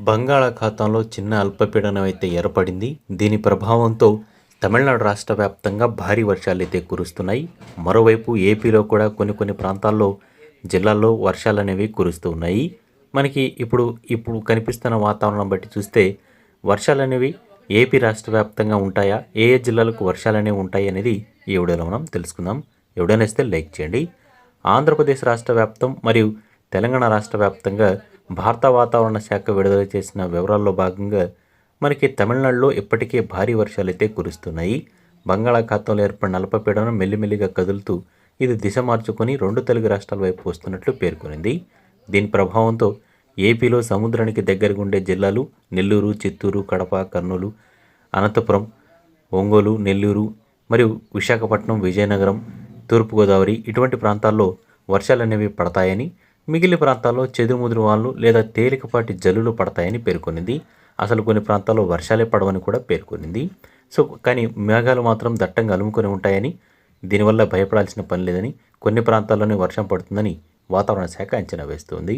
బంగాళాఖాతంలో చిన్న అల్పపీడనం అయితే ఏర్పడింది. దీని ప్రభావంతో తమిళనాడు రాష్ట్ర వ్యాప్తంగా భారీ వర్షాలు అయితే కురుస్తున్నాయి. మరోవైపు ఏపీలో కూడా కొన్ని కొన్ని ప్రాంతాల్లో జిల్లాల్లో వర్షాలు అనేవి కురుస్తూ ఉన్నాయి. మనకి ఇప్పుడు ఇప్పుడు కనిపిస్తున్న వాతావరణం బట్టి చూస్తే వర్షాలు అనేవి ఏపీ రాష్ట్ర వ్యాప్తంగా ఉంటాయా? ఏ ఏ జిల్లాలకు వర్షాలు అనేవి ఉంటాయి అనేది ఈ వీడియోలో మనం తెలుసుకుందాం. ఎవడైనా ఇస్తే లైక్ చేయండి. ఆంధ్రప్రదేశ్ రాష్ట్ర వ్యాప్తం మరియు తెలంగాణ రాష్ట్ర వ్యాప్తంగా భారత వాతావరణ శాఖ విడుదల చేసిన వివరాల్లో భాగంగా మనకి తమిళనాడులో ఇప్పటికే భారీ వర్షాలు అయితే కురుస్తున్నాయి. బంగాళాఖాతంలో ఏర్పడిన అల్పపీడనం మెల్లిమెల్లిగా కదులుతూ ఇది దిశ మార్చుకొని రెండు తెలుగు రాష్ట్రాల వైపు వస్తున్నట్లు పేర్కొనింది. దీని ప్రభావంతో ఏపీలో సముద్రానికి దగ్గరగా ఉండే జిల్లాలు నెల్లూరు చిత్తూరు కడప కర్నూలు అనంతపురం ఒంగోలు నెల్లూరు మరియు విశాఖపట్నం విజయనగరం తూర్పుగోదావరి ఇటువంటి ప్రాంతాల్లో వర్షాలు అనేవి పడతాయని మిగిలిన ప్రాంతాల్లో చెదురుముదురు వానలు లేదా తేలికపాటి జల్లులు పడతాయని పేర్కొనింది. అసలు కొన్ని ప్రాంతాల్లో వర్షాలే పడవని కూడా పేర్కొనింది. సో కానీ మేఘాలు మాత్రం దట్టంగా అలుముకొని ఉంటాయని దీనివల్ల భయపడాల్సిన పని లేదని కొన్ని ప్రాంతాల్లోనే వర్షం పడుతుందని వాతావరణ శాఖ అంచనా వేస్తుంది.